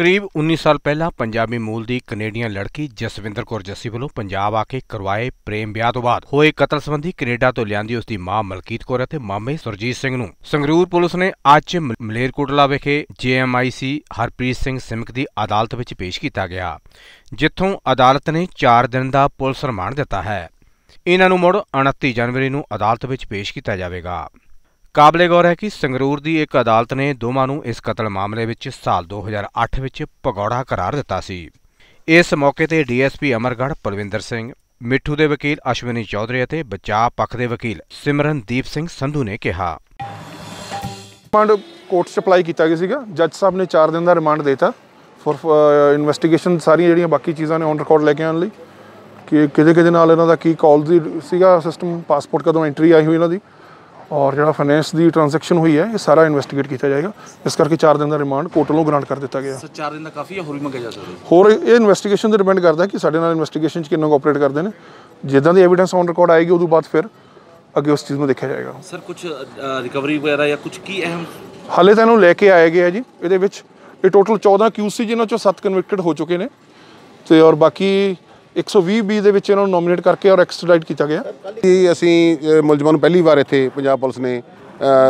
ਕਰੀਬ 19 ਸਾਲ ਪਹਿਲਾਂ ਪੰਜਾਬੀ ਮੂਲ ਦੀ ਕੈਨੇਡੀਅਨ ਲੜਕੀ ਜਸਵਿੰਦਰ ਕੌਰ ਜੱਸੀ ਵੱਲੋਂ ਪੰਜਾਬ ਆ ਕੇ ਕਰਵਾਏ ਪ੍ਰੇਮ ਵਿਆਹ ਤੋਂ ਬਾਅਦ। ਹੋਏ ਕਤਲ ਸੰਬੰਧੀ ਕੈਨੇਡਾ ਤੋਂ ਲਿਆਂਦੀ ਉਸ ਦੀ ਮਾਂ ਮਲਕੀਤ ਕੌਰ ਅਤੇ ਮਾਮੇ ਸੁਰਜੀਤ ਸਿੰਘ ਨੂੰ। ਸੰਗਰੂਰ ਪੁਲਿਸ ਨੇ ਅੱਜ ਮ- ਮਲੇਰਕੋਟਲਾ ਵਿਖੇ ਜੇਐਮਆਈਸੀ ਹਰਪ੍ਰੀਤ ਸਿੰਘ ਸਿਮਕ ਦੀ ਅਦਾਲਤ ਵਿੱਚ ਪੇਸ਼ ਕੀਤਾ ਗਿਆ, ਜਿੱਥੋਂ ਅਦਾਲਤ ਨੇ 4 ਦਿਨ ਦਾ ਪੁਲਿਸ ਰਿਮਾਂਡ ਦਿੱਤਾ ਹੈ। ਇਹਨਾਂ ਨੂੰ ਮੁੜ 29 ਜਨਵਰੀ ਨੂੰ ਅਦਾਲਤ ਵਿੱਚ ਪੇਸ਼ ਕੀਤਾ ਜਾਵੇਗਾ। ਕਾਬਲੇ ਗੌਰ ਹੈ ਕਿ ਸੰਗਰੂਰ ਦੀ ਇੱਕ ਅਦਾਲਤ ਨੇ ਦੋਵਾਂ ਨੂੰ ਇਸ ਕਤਲ ਮਾਮਲੇ ਵਿੱਚ ਸਾਲ 2008 ਵਿੱਚ ਭਗੌੜਾ ਕਰਾਰ ਦਿੱਤਾ ਸੀ। ਇਸ ਮੌਕੇ ਤੇ ਡੀਐਸਪੀ ਅਮਰਗੜ੍ਹ ਪਰਵਿੰਦਰ ਸਿੰਘ, ਮਿੱਠੂ ਦੇ ਵਕੀਲ ਅਸ਼ਵਨੀ ਚੌਧਰੀ ਅਤੇ ਬਚਾਅ ਪੱਖ ਦੇ ਵਕੀਲ ਸਿਮਰਨਦੀਪ ਸਿੰਘ ਸੰਧੂ ਨੇ ਕਿਹਾ। ਰਿਮਾਂਡ ਕੋਰਟ 'ਚ ਅਪਲਾਈ ਕੀਤਾ ਗਿਆ ਸੀਗਾ। ਜੱਜ ਸਾਹਿਬ ਨੇ 4 ਦਿਨ ਦਾ ਰਿਮਾਂਡ ਦਿੱਤਾ ਫॉर ਇਨਵੈਸਟੀਗੇਸ਼ਨ ਸਾਰੀਆਂ ਜਿਹੜੀਆਂ ਬਾਕੀ ਚੀਜ਼ਾਂ ਨੇ ਔਨ ਰਿਕਾਰਡ ਲੈ ਕੇ ਆਉਣ ਲਈ। ਕਿ ਕਿਹਦੇ ਕਿਹਦੇ ਨਾਲ ਇਹਨਾਂ ਦਾ ਕੀ ਕਾਲ ਸੀਗਾ ਸਿਸਟਮ ਪਾਸਪੋਰਟ ਕਦੋਂ ਐਂਟਰੀ ਆਈ ਹੋਈ ਇਹਨਾਂ ਦੀ। ਔਰ ਜਿਹੜਾ ਫਾਈਨੈਂਸ ਦੀ ਟ੍ਰਾਂਜੈਕਸ਼ਨ ਹੋਈ ਹੈ ਇਹ ਸਾਰਾ ਇਨਵੈਸਟੀਗੇਟ ਕੀਤਾ ਜਾਏਗਾ। ਇਸ ਕਰਕੇ 4 ਦਿਨ ਦਾ ਰਿਮਾਂਡ ਕੋਰਟ ਵੱਲੋਂ ਗ੍ਰਾਂਟ ਕਰ ਦਿੱਤਾ ਗਿਆ। ਸਰ ਚਾਰ ਦਿਨ ਦਾ ਕਾਫੀ ਹੈ ਹੋਰ ਵੀ ਮੰਗਿਆ ਜਾ ਸਕਦਾ ਹੋਰ ਇਹ ਇਨਵੈਸਟੀਗੇਸ਼ਨ ਤੇ ਡਿਪੈਂਡ ਕਰਦਾ ਕਿ ਸਾਡੇ ਨਾਲ ਇਨਵੈਸਟੀਗੇਸ਼ਨ 'ਚ ਕਿੰਨਾ ਕੋਆਪਰੇਟ ਕਰਦੇ ਨੇ। ਜਿੱਦਾਂ ਦੀ ਐਵੀਡੈਂਸ ਔਨ ਰਿਕਾਰਡ ਆਏਗੀ ਉਦੋਂ ਬਾਅਦ ਫਿਰ ਅੱਗੇ ਉਸ ਚੀਜ਼ ਨੂੰ ਦੇਖਿਆ ਜਾਏਗਾ। ਸਰ ਕੁਝ ਰਿਕਵਰੀ ਵਗੈਰਾ ਜਾਂ ਕੁਝ ਕੀ ਅਹਿਮ ਹਾਲੇ ਤਾਂ ਇਹਨੂੰ ਲੈ ਕੇ ਆਏ ਗਏ ਆ ਜੀ। ਇਹਦੇ ਵਿੱਚ ਇਹ ਟੋਟਲ 14 ਕਿਊ ਸੀ ਜਿਨ੍ਹਾਂ ਚੋਂ 7 ਕਨਵਿਕਟਡ ਹੋ ਚੁੱਕੇ ਨੇ। ਤੇ ਔਰ ਬਾਕੀ 120 ਬੀ ਦੇ ਵਿੱਚ ਇਹਨਾਂ ਨੂੰ ਨੋਮੀਨੇਟ ਕਰਕੇ ਔਰ ਐਕਸਟ੍ਰੈਡਾਈਟ ਕੀਤਾ ਗਿਆ। ਕਿ ਅਸੀਂ ਮੁਲਜ਼ਮਾਂ ਨੂੰ ਪਹਿਲੀ ਵਾਰ ਇੱਥੇ ਪੰਜਾਬ ਪੁਲਿਸ ਨੇ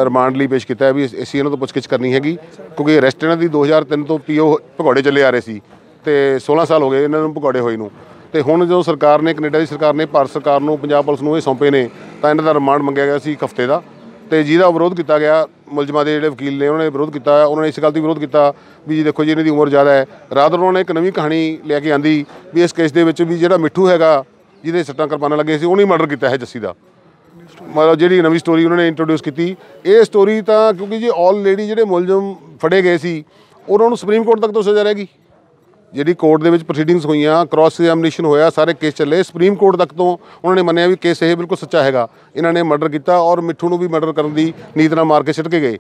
ਰਿਮਾਂਡ ਲਈ ਪੇਸ਼ ਕੀਤਾ ਵੀ ਅਸੀਂ ਇਹਨਾਂ ਤੋਂ ਪੁੱਛਗਿੱਛ ਕਰਨੀ ਹੈਗੀ। ਕਿਉਂਕਿ ਅਰੈਸਟ ਇਹਨਾਂ ਦੀ 2003 ਤੋਂ ਪੀਓ ਭਗੌੜੇ ਚੱਲੇ ਆ ਰਹੇ ਸੀ ਤੇ 16 ਸਾਲ ਹੋ ਗਏ ਇਹਨਾਂ ਨੂੰ ਭਗੌੜੇ ਹੋਏ ਨੂੰ। ਤੇ ਹੁਣ ਜਦੋਂ ਸਰਕਾਰ ਨੇ, ਕੈਨੇਡਾ ਦੀ ਸਰਕਾਰ ਨੇ, ਭਾਰਤ ਸਰਕਾਰ ਨੂੰ, ਪੰਜਾਬ ਪੁਲਿਸ ਨੂੰ ਇਹ ਸੌਂਪੇ ਨੇ, ਤਾਂ ਇਹਨਾਂ ਦਾ ਰਿਮਾਂਡ ਮੰਗਿਆ ਗਿਆ ਸੀ ਇੱਕ ਹਫ਼ਤੇ ਦਾ। ਤੇ ਜਿਹਦਾ ਵਿਰੋਧ ਕੀਤਾ ਗਿਆ ਮੁਲਜ਼ਮਾਂ ਦੇ ਜਿਹੜੇ ਵਕੀਲ ਨੇ, ਉਹਨਾਂ ਨੇ ਵਿਰੋਧ ਕੀਤਾ, ਉਹਨਾਂ ਨੇ ਇਸ ਗੱਲ ਦੀ ਵਿਰੋਧ ਕੀਤਾ ਵੀ ਜੀ ਦੇਖੋ ਜੀ, ਇਹਨਾਂ ਦੀ ਉਮਰ ਜ਼ਿਆਦਾ ਹੈ। ਰਾਤ ਉਹਨਾਂ ਨੇ ਇੱਕ ਨਵੀਂ ਕਹਾਣੀ ਲੈ ਕੇ ਆਂਦੀ ਵੀ ਇਸ ਕੇਸ ਦੇ ਵਿੱਚ ਵੀ ਜਿਹੜਾ ਮਿੱਠੂ ਹੈਗਾ, ਜਿਹਦੇ ਸੱਟਾਂ ਕਿਰਪਾਨਾਂ ਲੱਗੇ ਸੀ, ਉਹਨੇ ਮਰਡਰ ਕੀਤਾ ਹੈ ਜੱਸੀ ਦਾ। ਮਤਲਬ ਜਿਹੜੀ ਨਵੀਂ ਸਟੋਰੀ ਉਹਨਾਂ ਨੇ ਇੰਟਰੋਡਿਊਸ ਕੀਤੀ। ਇਹ ਸਟੋਰੀ ਤਾਂ ਕਿਉਂਕਿ ਜੀ ਆਲਰੇਡੀ ਜਿਹੜੇ ਮੁਲਜ਼ਮ ਫੜੇ ਗਏ ਸੀ, ਉਹਨਾਂ ਨੂੰ ਸੁਪਰੀਮ ਕੋਰਟ ਤੱਕ ਤੋਂ ਸਜ਼ਾ ਰਹੇਗੀ ਜਿਹੜੀ ਕੋਰਟ ਦੇ ਵਿੱਚ ਪ੍ਰੋਸੀਡਿੰਗਸ ਹੋਈਆਂ ਕ੍ਰਾਸ ਐਗਜ਼ਾਮੀਨੇਸ਼ਨ ਹੋਇਆ ਸਾਰੇ ਕੇਸ ਚੱਲੇ। ਸੁਪਰੀਮ ਕੋਰਟ ਤੱਕ ਤੋਂ ਉਹਨਾਂ ਨੇ ਮੰਨਿਆ ਵੀ ਕੇਸ ਇਹ ਬਿਲਕੁਲ ਸੱਚਾ ਹੈਗਾ। ਇਹਨਾਂ ਨੇ ਮਰਡਰ ਕੀਤਾ ਔਰ ਮਿੱਠੂ ਨੂੰ ਵੀ ਮਰਡਰ ਕਰਨ ਦੀ ਨੀਤ ਨਾਲ ਮਾਰ ਕੇ ਸਿੱਟ ਕੇ ਗਏ।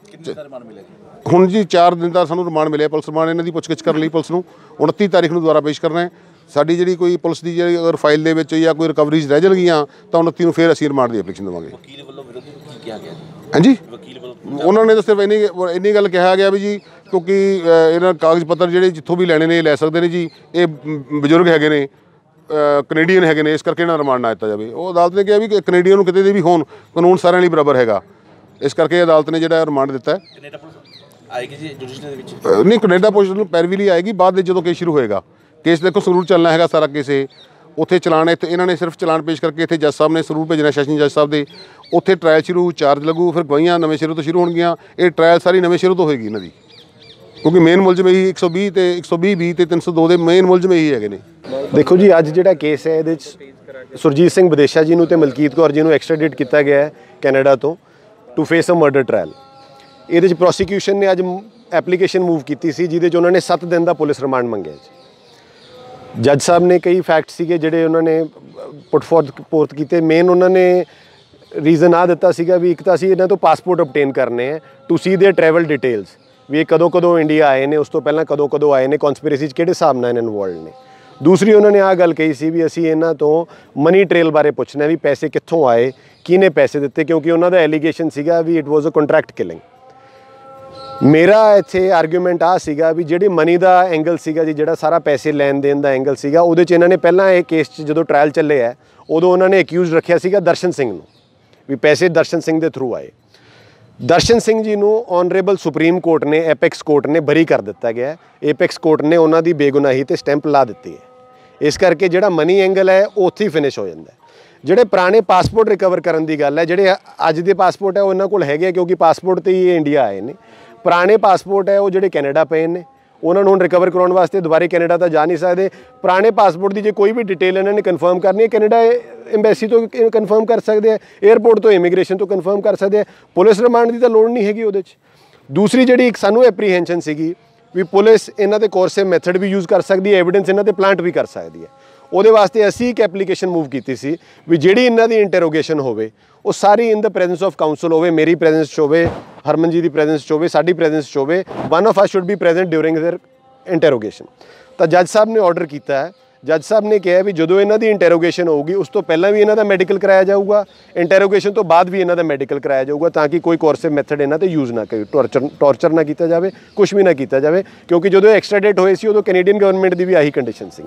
ਹੁਣ ਜੀ 4 ਦਿਨ ਦਾ ਸਾਨੂੰ ਰਿਮਾਂਡ ਮਿਲਿਆ ਪੁਲਿਸ ਰਿਮਾਂਡ। ਇਹਨਾਂ ਦੀ ਪੁੱਛਗਿੱਛ ਕਰਨ ਲਈ ਪੁਲਿਸ ਨੂੰ। 29 ਤਾਰੀਖ ਨੂੰ ਦੁਬਾਰਾ ਪੇਸ਼ ਕਰਨਾ ਹੈ। ਸਾਡੀ ਜਿਹੜੀ ਕੋਈ ਪੁਲਿਸ ਦੀ ਜਿਹੜੀ ਅਗਰ ਫਾਈਲ ਦੇ ਵਿੱਚ ਜਾਂ ਕੋਈ ਰਿਕਵਰੀਜ਼ ਰਹਿ ਜਾਣਗੀਆਂ ਤਾਂ 29 ਨੂੰ ਫੇਰ ਅਸੀਂ ਰਿਮਾਂਡ ਦੀ ਐਪਲੀਕੇਸ਼ਨ ਦੇਵਾਂਗੇ। ਵਕੀਲ ਵੱਲੋਂ ਵਿਰੋਧੀ ਨੂੰ ਕੀ ਕਿਹਾ ਗਿਆ? ਹਾਂਜੀ? ਉਹਨਾਂ ਨੇ ਤਾਂ ਸਿਰਫ ਇੰਨੀ ਇੰਨੀ ਗੱਲ ਕਿਹਾ ਗਿਆ ਵੀ ਜੀ ਕਿਉਂਕਿ ਇਹਨਾਂ ਕਾਗਜ਼ ਪੱਤਰ ਜਿਹੜੇ ਜਿੱਥੋਂ ਵੀ ਲੈਣੇ ਨੇ ਲੈ ਸਕਦੇ ਨੇ ਜੀ। ਇਹ ਬਜ਼ੁਰਗ ਹੈਗੇ ਨੇ ਕੈਨੇਡੀਅਨ ਹੈਗੇ ਨੇ ਇਸ ਕਰਕੇ ਇਹਨਾਂ ਰਿਮਾਂਡ ਨਾ ਦਿੱਤਾ ਜਾਵੇ। ਉਹ ਅਦਾਲਤ ਨੇ ਕਿਹਾ ਵੀ ਕਿ ਕੈਨੇਡੀਅਨ ਨੂੰ ਕਿਤੇ ਦੇ ਵੀ ਹੋਣ ਕਾਨੂੰਨ ਸਾਰਿਆਂ ਲਈ ਬਰਾਬਰ ਹੈਗਾ। ਇਸ ਕਰਕੇ ਅਦਾਲਤ ਨੇ ਜਿਹੜਾ ਰਿਮਾਂਡ ਦਿੱਤਾ ਹੈ। ਕੈਨੇਡਾ ਪੁਲਿਸ ਆਏਗੀ ਜੀ ਜੁਡੀਸ਼ੀਅਲ ਦੇ ਵਿੱਚ? ਅ, ਨਹੀਂ ਕੈਨੇਡਾ ਪੁਲਿਸ ਨੂੰ ਪੈਰਵੀ ਲਈ ਆਏਗੀ ਬਾਅਦ ਵਿੱਚ ਜਦੋਂ ਕੇਸ ਸ਼ੁਰੂ ਹੋਏਗਾ। ਕੇਸ ਦੇਖੋ ਸਰੂਰ ਚੱਲਣਾ ਹੈਗਾ ਸਾਰਾ ਕੇਸ ਇਹ। ਉੱਥੇ ਚਲਾਨ ਇੱਥੇ ਇਹਨਾਂ ਨੇ ਸਿਰਫ ਚਲਾਨ ਪੇਸ਼ ਕਰਕੇ ਇੱਥੇ ਜੱਜ ਸਾਹਿਬ ਨੇ ਸਰੂਰ ਭੇਜਣਾ ਸੈਸ਼ਨ ਜੱਜ ਸਾਹਿਬ ਦੇ। ਉੱਥੇ ਟ੍ਰਾਇਲ ਸ਼ੁਰੂ ਚਾਰਜ ਲੱਗੂ, ਫਿਰ ਗਵਾਹੀਆਂ ਨਵੇਂ ਸਿਰੋਂ ਤੋਂ ਸ਼ੁਰੂ ਹੋਣਗੀਆਂ। ਇਹ ਟ੍ਰਾਇਲ ਸਾਰੀ ਨਵੇਂ ਸਿਰੋਂ ਤੋਂ ਹੋਏਗੀ ਇਹਨਾਂ ਦੀ। ਕਿਉਂਕਿ ਮੇਨ ਮੁਲਜ਼ਮ ਇਹੀ 120 ਤੇ 120 ਬੀ ਤੇ 302 ਦੇ ਮੇਨ ਮੁਲਜ਼ਮ ਇਹੀ ਹੈਗੇ ਨੇ। ਦੇਖੋ ਜੀ, ਅੱਜ ਜਿਹੜਾ ਕੇਸ ਹੈ, ਇਹਦੇ ਚ ਸੁਰਜੀਤ ਸਿੰਘ ਵਿਦੇਸ਼ਾ ਜੀ ਨੂੰ ਤੇ ਮਲਕੀਤ ਕੌਰ ਜੀ ਨੂੰ ਐਕਸਟ੍ਰੈਡਿਟ ਕੀਤਾ ਗਿਆ ਹੈ ਕੈਨੇਡਾ ਤੋਂ to face a murder trial ਇਹਦੇ ਚ ਪ੍ਰੋਸੀਕਿਊਸ਼ਨ ਨੇ ਅੱਜ ਐਪਲੀਕੇਸ਼ਨ ਮੂਵ ਕੀਤੀ ਸੀ, ਜਿਹਦੇ ਚ ਉਹਨਾਂ ਨੇ 7 ਦਿਨ ਦਾ ਪੁਲਿਸ ਰਿਮਾਂਡ ਮੰਗਿਆ ਜੀ। ਜੱਜ ਸਾਹਿਬ ਨੇ ਕਈ ਫੈਕਟ ਸੀਗੇ ਜਿਹੜੇ ਉਹਨਾਂ ਨੇ ਪੁੱਟ ਫੋਰਥ ਕੀਤੇ। ਮੇਨ ਉਹਨਾਂ ਨੇ ਰੀਜ਼ਨ ਆ ਦਿੱਤਾ ਸੀਗਾ ਵੀ ਇੱਕ ਤਾਂ ਅਸੀਂ ਇਹਨਾਂ ਤੋਂ ਪਾਸਪੋਰਟ ਆਬਟੇਨ ਕਰਨੇ ਆ to see their travel details ਵੀ ਇਹ ਕਦੋਂ ਕਦੋਂ ਇੰਡੀਆ ਆਏ ਨੇ ਉਸ ਤੋਂ ਪਹਿਲਾਂ ਕਦੋਂ ਕਦੋਂ ਆਏ ਨੇ ਕਨਸਪੀਰੇਸੀ ਚ ਕਿਹੜੇ ਹਿਸਾਬ ਨਾਲ ਇਨਵੋਲਡ ਨੇ ਦੂਸਰੀ ਉਹਨਾਂ ਨੇ ਆ ਗੱਲ ਕਹੀ ਸੀ ਵੀ ਅਸੀਂ ਇਹਨਾਂ ਤੋਂ ਮਨੀ ਟ੍ਰੇਲ ਬਾਰੇ ਪੁੱਛਣਾ ਵੀ ਪੈਸੇ ਕਿੱਥੋਂ ਆਏ ਕਿਹਨੇ ਪੈਸੇ ਦਿੱਤੇ ਕਿਉਂਕਿ ਉਹਨਾਂ ਦਾ ਐਲੀਗੇਸ਼ਨ ਸੀਗਾ ਵੀ it was a contract killing ਮੇਰਾ ਇੱਥੇ ਆਰਗੂਮੈਂਟ ਆ ਸੀਗਾ ਵੀ ਜਿਹੜੀ ਮਨੀ ਦਾ ਐਂਗਲ ਸੀਗਾ ਜੀ ਜਿਹੜਾ ਸਾਰਾ ਪੈਸੇ ਲੈਣ ਦੇਣ ਦਾ ਐਂਗਲ ਸੀਗਾ ਉਹਦੇ 'ਚ ਇਹਨਾਂ ਨੇ ਪਹਿਲਾਂ ਇਹ ਕੇਸ 'ਚ ਜਦੋਂ ਟ੍ਰਾਇਲ ਚੱਲੇ ਆ ਉਦੋਂ ਉਹਨਾਂ ਨੇ ਅਕਿਊਜ਼ ਰੱਖਿਆ ਸੀਗਾ ਦਰਸ਼ਨ ਸਿੰਘ ਨੂੰ ਵੀ ਪੈਸੇ ਦਰਸ਼ਨ ਸਿੰਘ ਦੇ ਥਰੂ ਆਏ। ਦਰਸ਼ਨ ਸਿੰਘ ਜੀ ਨੂੰ ਆਨਰੇਬਲ ਸੁਪਰੀਮ ਕੋਰਟ ਨੇ ਐਪੈਕਸ ਕੋਰਟ ਨੇ ਬਰੀ ਕਰ ਦਿੱਤਾ ਗਿਆ। ਐਪੈਕਸ ਕੋਰਟ ਨੇ ਉਹਨਾਂ ਦੀ ਬੇਗੁਨਾਹੀ ਤੇ ਸਟੈਂਪ ਲਾ ਦਿੱਤੀ ਹੈ। ਇਸ ਕਰਕੇ ਜਿਹੜਾ ਮਨੀ ਐਂਗਲ ਹੈ, ਉਹ ਉੱਥੇ ਹੀ ਫਿਨਿਸ਼ ਹੋ ਜਾਂਦਾ ਜਿਹੜੇ ਪੁਰਾਣੇ ਪਾਸਪੋਰਟ ਰਿਕਵਰ ਕਰਨ ਦੀ ਗੱਲ ਹੈ, ਜਿਹੜੇ ਅੱਜ ਦੇ ਪਾਸਪੋਰਟ ਹੈ, ਉਹ ਇਹਨਾਂ ਕੋਲ ਹੈਗੇ ਆ ਕਿਉਂਕਿ ਪਾਸਪੋਰਟ ਤੇ ਹੀ ਇਹ ਇੰਡੀਆ ਆਏ ਨੇ। ਪੁਰਾਣੇ ਪਾਸਪੋਰਟ ਹੈ, ਉਹ ਜਿਹੜੇ ਕੈਨੇਡਾ ਪਏ ਨੇ। ਉਹਨਾਂ ਨੂੰ ਹੁਣ ਰਿਕਵਰ ਕਰਾਉਣ ਵਾਸਤੇ ਦੁਬਾਰੇ ਕੈਨੇਡਾ ਤਾਂ ਜਾ ਨਹੀਂ ਸਕਦੇ। ਪੁਰਾਣੇ ਪਾਸਪੋਰਟ ਦੀ ਜੇ ਕੋਈ ਵੀ ਡਿਟੇਲ ਇਹਨਾਂ ਨੇ ਕਨਫਰਮ ਕਰਨੀ ਹੈ, ਕੈਨੇਡਾ ਐਮਬੈਸੀ ਤੋਂ ਕਨਫਰਮ ਕਰ ਸਕਦੇ ਆ 에ਅਰਪੋਰਟ ਤੋਂ ਇਮੀਗ੍ਰੇਸ਼ਨ ਤੋਂ ਕਨਫਰਮ ਕਰ ਸਕਦੇ ਆ ਪੁਲਿਸ ਰਿਮਾਂਡ ਦੀ ਤਾਂ ਲੋੜ ਨਹੀਂ ਹੈਗੀ ਉਹਦੇ 'ਚ। ਦੂਸਰੀ ਜਿਹੜੀ ਇੱਕ ਸਾਨੂੰ ਐਪਰੀਹੈਂਸ਼ਨ ਸੀਗੀ ਵੀ ਪੁਲਿਸ ਇਹਨਾਂ ਦੇ ਕੋਰਸਿਵ ਮੈਥਡ ਵੀ ਯੂਜ਼ ਕਰ ਸਕਦੀ ਹੈ ਐਵੀਡੈਂਸ ਇਹਨਾਂ ਤੇ ਪਲਾਂਟ ਵੀ ਕਰ ਸਕਦੀ ਹੈ। ਉਹਦੇ ਵਾਸਤੇ ਅਸੀਂ ਇੱਕ ਐਪਲੀਕੇਸ਼ਨ ਮੂਵ ਕੀਤੀ ਸੀ ਵੀ ਜਿਹੜੀ ਇਹਨਾਂ ਦੀ ਇੰਟਰੋਗੇਸ਼ਨ ਹੋਵੇ, ਉਹ ਸਾਰੀ in the presence of counsel ਹੋਵੇ, ਮੇਰੀ ਪ੍ਰੈਜ਼ੈਂਸ 'ਚ ਹੋਵੇ ਹਰਮਨ ਜੀ ਦੀ ਪ੍ਰੈਜ਼ੈਂਸ 'ਚ ਹੋਵੇ ਸਾਡੀ ਪ੍ਰੈਜ਼ੈਂਸ 'ਚ ਹੋਵੇ one of us should be present during their interrogation ਤਾਂ ਜੱਜ ਸਾਹਿਬ ਨੇ ਆਰਡਰ ਕੀਤਾ ਹੈ ਜੱਜ ਸਾਹਿਬ ਨੇ ਕਿਹਾ ਵੀ ਜਦੋਂ ਇਹਨਾਂ ਦੀ ਇੰਟਰੋਗੇਸ਼ਨ ਹੋਊਗੀ ਉਸ ਤੋਂ ਪਹਿਲਾਂ ਵੀ ਇਹਨਾਂ ਦਾ ਮੈਡੀਕਲ ਕਰਾਇਆ ਜਾਊਗਾ ਇੰਟਰੋਗੇਸ਼ਨ ਤੋਂ ਬਾਅਦ ਵੀ ਇਹਨਾਂ ਦਾ ਮੈਡੀਕਲ ਕਰਾਇਆ ਜਾਊਗਾ ਤਾਂ ਕਿ ਕੋਈ ਕੋਰਸਿਵ ਮੈਥਡ ਇਹਨਾਂ ਤੇ ਯੂਜ਼ ਨਾ ਕਰੇ ਟੌਰਚਰ ਟੌਰਚਰ ਨਾ ਕੀਤਾ ਜਾਵੇ ਕੁਝ ਵੀ ਨਾ ਕੀਤਾ ਜਾਵੇ ਕਿਉਂਕਿ ਜਦੋਂ ਐਕਸਟ੍ਰਾਡੇਟ ਹੋਏ ਸੀ ਉਦੋਂ ਕੈਨੇਡੀਅਨ ਗਵਰਨਮੈਂਟ ਦੀ ਵੀ ਆਹੀ ਕੰਡੀਸ਼ਨ ਸੀ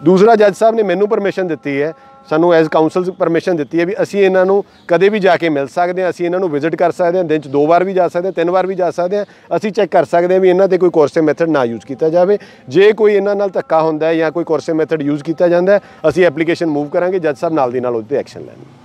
ਦੂਸਰਾ ਜੱਜ ਸਾਹਿਬ ਨੇ ਮੈਨੂੰ ਪਰਮਿਸ਼ਨ ਦਿੱਤੀ ਹੈ ਸਾਨੂੰ ਐਜ਼ ਕਾਉਂਸਲ ਪਰਮਿਸ਼ਨ ਦਿੱਤੀ ਹੈ ਵੀ ਅਸੀਂ ਇਹਨਾਂ ਨੂੰ ਕਦੇ ਵੀ ਜਾ ਕੇ ਮਿਲ ਸਕਦੇ ਹਾਂ, ਅਸੀਂ ਇਹਨਾਂ ਨੂੰ ਵਿਜ਼ਿਟ ਕਰ ਸਕਦੇ ਹਾਂ, ਦਿਨ 'ਚ ਦੋ ਵਾਰ ਵੀ ਜਾ ਸਕਦੇ ਹਾਂ, ਤਿੰਨ ਵਾਰ ਵੀ ਜਾ ਸਕਦੇ ਹਾਂ, ਅਸੀਂ ਚੈੱਕ ਕਰ ਸਕਦੇ ਹਾਂ ਵੀ ਇਹਨਾਂ ਤੇ ਕੋਈ ਕੋਰਸੇ ਮੈਥਡ ਨਾ ਯੂਜ਼ ਕੀਤਾ ਜਾਵੇ। ਜੇ ਕੋਈ ਇਹਨਾਂ ਨਾਲ ਧੱਕਾ ਹੁੰਦਾ ਹੈ ਜਾਂ ਕੋਈ ਕੋਰਸੇ ਮੈਥਡ ਯੂਜ਼ ਕੀਤਾ ਜਾਂਦਾ ਹੈ, ਅਸੀਂ ਐਪਲੀਕੇਸ਼ਨ ਮੂਵ ਕਰਾਂਗੇ, ਜੱਜ ਸਾਹਿਬ ਨਾਲ ਦੀ ਨਾਲ ਉਹਦੇ ਤੇ ਐਕਸ਼ਨ ਲੈਣਗੇ।